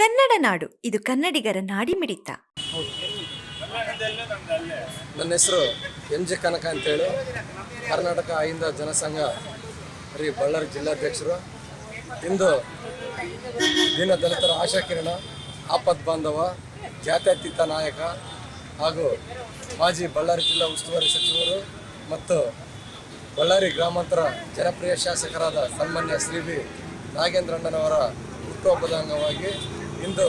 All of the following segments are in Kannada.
ಕನ್ನಡ ನಾಡು, ಇದು ಕನ್ನಡಿಗರ ನಾಡಿ ಮಿಡಿತ ನನ್ನ ಹೆಸರು ಎಂ ಜೆ ಕನಕ ಅಂತೇಳಿ. ಕರ್ನಾಟಕ ಅಹಿಂದ ಜನಸಂಘ ರೀ ಬಳ್ಳಾರಿ ಜಿಲ್ಲಾಧ್ಯಕ್ಷರು. ಇಂದು ದೀನ ದಲಿತರ ಆಶಾಕಿರಣ ಆಪತ್ ಬಾಂಧವ, ಜಾತ್ಯತೀತ ನಾಯಕ ಹಾಗೂ ಮಾಜಿ ಬಳ್ಳಾರಿ ಜಿಲ್ಲಾ ಉಸ್ತುವಾರಿ ಸಚಿವರು ಮತ್ತು ಬಳ್ಳಾರಿ ಗ್ರಾಮಾಂತರ ಜನಪ್ರಿಯ ಶಾಸಕರಾದ ಸನ್ಮಾನ್ಯ ಶ್ರೀ ಬಿ ನಾಗೇಂದ್ರಣ್ಣನವರ ಹುಟ್ಟುಹಬ್ಬದ ಅಂಗವಾಗಿ ಇಂದು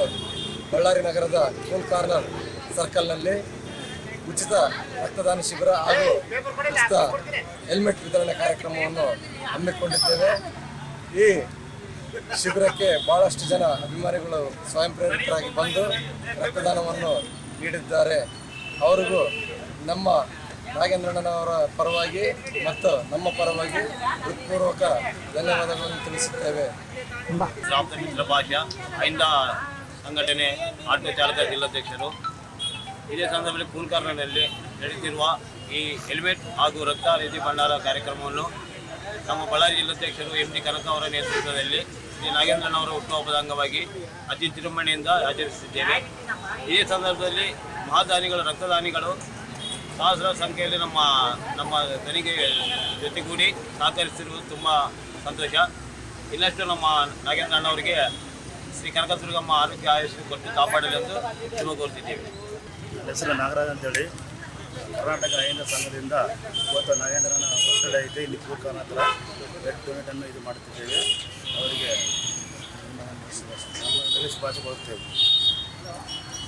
ಬಳ್ಳಾರಿ ನಗರದ ಕೂಲ್ ಕಾರ್ನರ್ ಸರ್ಕಲ್ನಲ್ಲಿ ಉಚಿತ ರಕ್ತದಾನ ಶಿಬಿರ ಹಾಗೂ ಉಚಿತ ಹೆಲ್ಮೆಟ್ ವಿತರಣೆ ಕಾರ್ಯಕ್ರಮವನ್ನು ಹಮ್ಮಿಕೊಂಡಿದ್ದೇವೆ. ಈ ಶಿಬಿರಕ್ಕೆ ಬಹಳಷ್ಟು ಜನ ಅಭಿಮಾನಿಗಳು ಸ್ವಯಂ ಪ್ರೇರಿತರಾಗಿ ಬಂದು ರಕ್ತದಾನವನ್ನು ನೀಡಿದ್ದಾರೆ. ಅವರಿಗೂ ನಮ್ಮ ನಾಗೇಂದ್ರಣ್ಣನವರ ಪರವಾಗಿ ಮತ್ತು ನಮ್ಮ ಪರವಾಗಿ ಹೃತ್ಪೂರ್ವಕ ಧನ್ಯವಾದಗಳನ್ನು ತಿಳಿಸುತ್ತೇವೆ. ಪ್ರಾಪ್ತ ಮಿತ್ರ ಭಾಷಾ ಐಂದ ಸಂಘಟನೆ ಆಟೋ ಚಾಲಕ ಜಿಲ್ಲಾಧ್ಯಕ್ಷರು. ಇದೇ ಸಂದರ್ಭದಲ್ಲಿ ಕೂಲ್ಕಾರ್ನಲ್ಲಿ ನಡೆಯುತ್ತಿರುವ ಈ ಹೆಲ್ಮೆಟ್ ಹಾಗೂ ರಕ್ತ ನಿಧಿ ಭಂಡಾರ ಕಾರ್ಯಕ್ರಮವನ್ನು ನಮ್ಮ ಬಳ್ಳಾರಿ ಜಿಲ್ಲಾಧ್ಯಕ್ಷರು ಎಂ ಡಿ ಕನಕ ಅವರ ನೇತೃತ್ವದಲ್ಲಿ ಶ್ರೀ ನಾಗೇಂದ್ರನವರ ಹುಟ್ಟುಹಬ್ಬದ ಅಂಗವಾಗಿ ಅತಿ ತಿರುಮಣೆಯಿಂದ ಆಚರಿಸುತ್ತಿದ್ದೇವೆ. ಇದೇ ಸಂದರ್ಭದಲ್ಲಿ ಮಹಾದಾನಿಗಳು ರಕ್ತದಾನಿಗಳು ಸಹಸ್ರ ಸಂಖ್ಯೆಯಲ್ಲಿ ನಮ್ಮ ನಮ್ಮ ದನಿಗೆ ಜೊತೆಗೂಡಿ ಸಹಕರಿಸಿರುವುದು ತುಂಬ ಸಂತೋಷ. ಇನ್ನಷ್ಟು ನಮ್ಮ ನಾಗೇಂದ್ರ ಅಣ್ಣವರಿಗೆ ಶ್ರೀ ಕನಕದುರ್ಗಮ್ಮ ಆರೋಗ್ಯ ಆಯುಷ್ಯ ಕೊಟ್ಟು ಕಾಪಾಡಲೆಂದು ಶುಭ ಕೋರ್ತಿದ್ದೇವೆ ಹೆಸರು ನಾಗರಾಜ್ ಅಂತೇಳಿ. ಕರ್ನಾಟಕ ಅಹಿಂದ ಸಂಘದಿಂದ ಇವತ್ತು ನಾಗೇಂದ್ರನ ಬರ್ತಡೇ ಐತೆ. ಇಲ್ಲಿ ಕೂರ್ಕಾನ ಹತ್ರ ಬ್ಲಡ್ ಡೊನೇಟನ್ನು ಇದು ಮಾಡುತ್ತಿದ್ದೇವೆ. ಅವರಿಗೆ ಶುಭಾಶಯ ಕೊಡುತ್ತೇವೆ.